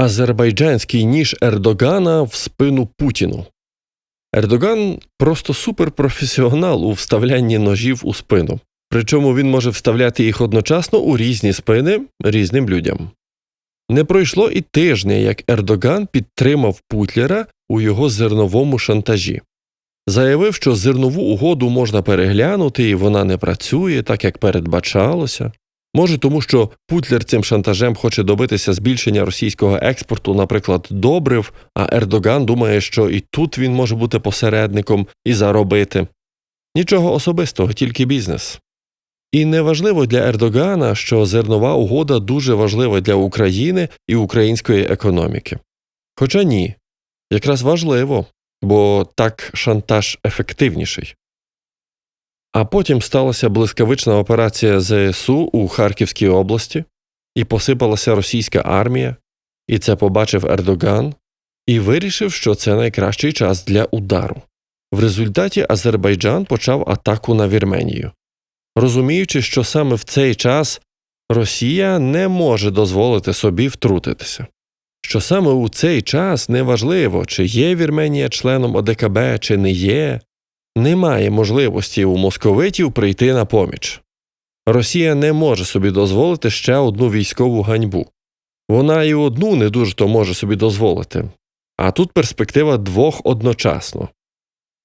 Азербайджанський ніж Ердогана в спину Путіну. Ердоган просто суперпрофесіонал у вставлянні ножів у спину. Причому він може вставляти їх одночасно у різні спини різним людям. Не пройшло і тижня, як Ердоган підтримав Путлера у його зерновому шантажі. Заявив, що зернову угоду можна переглянути і вона не працює так, як передбачалося. Може, тому що Путлер цим шантажем хоче добитися збільшення російського експорту, наприклад, добрив, а Ердоган думає, що і тут він може бути посередником і заробити. Нічого особистого, тільки бізнес. І неважливо для Ердогана, що зернова угода дуже важлива для України і української економіки. Хоча ні, якраз важливо, бо так шантаж ефективніший. А потім сталася блискавична операція ЗСУ у Харківській області, і посипалася російська армія, і це побачив Ердоган, і вирішив, що це найкращий час для удару. В результаті Азербайджан почав атаку на Вірменію, розуміючи, що саме в цей час Росія не може дозволити собі втрутитися. Що саме у цей час неважливо, чи є Вірменія членом ОДКБ, чи не є, немає можливості у московитів прийти на поміч. Росія не може собі дозволити ще одну військову ганьбу. Вона і одну не дуже то може собі дозволити. А тут перспектива двох одночасно.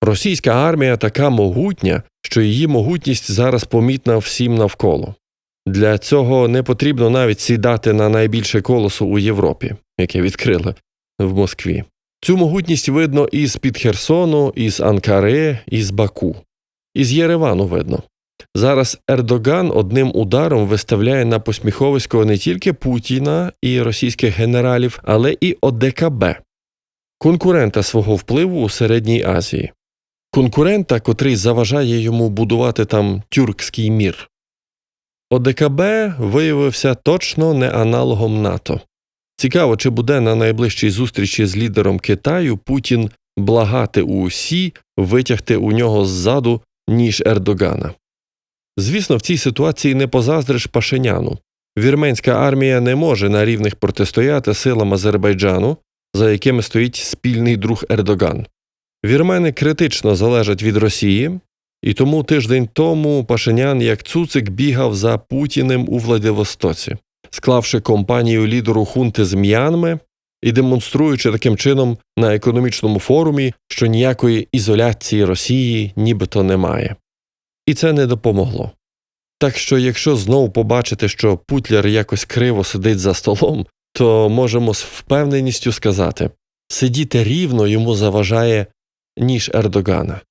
Російська армія така могутня, що її могутність зараз помітна всім навколо. Для цього не потрібно навіть сідати на найбільше колесо у Європі, яке відкрили в Москві. Цю могутність видно із під Херсону, із Анкари, із Баку, із Єревану видно. Зараз Ердоган одним ударом виставляє на посміховисько не тільки Путіна і російських генералів, але і ОДКБ, конкурента свого впливу у Середній Азії, конкурента, котрий заважає йому будувати там тюркський мір. ОДКБ виявився точно не аналогом НАТО. Цікаво, чи буде на найближчій зустрічі з лідером Китаю Путін благати у усі, витягти у нього ззаду, ніж Ердогана. Звісно, в цій ситуації не позаздриш Пашиняну. Вірменська армія не може на рівних протистояти силам Азербайджану, за якими стоїть спільний друг Ердоган. Вірмени критично залежать від Росії, і тому тиждень тому Пашинян як цуцик бігав за Путіним у Владивостоці склавши компанію лідеру хунти з м'янми і демонструючи таким чином на економічному форумі, що ніякої ізоляції Росії нібито немає. І це не допомогло. Так що, якщо знову побачите, що Путляр якось криво сидить за столом, то можемо з впевненістю сказати сидіти рівно йому заважає ніж Ердогана.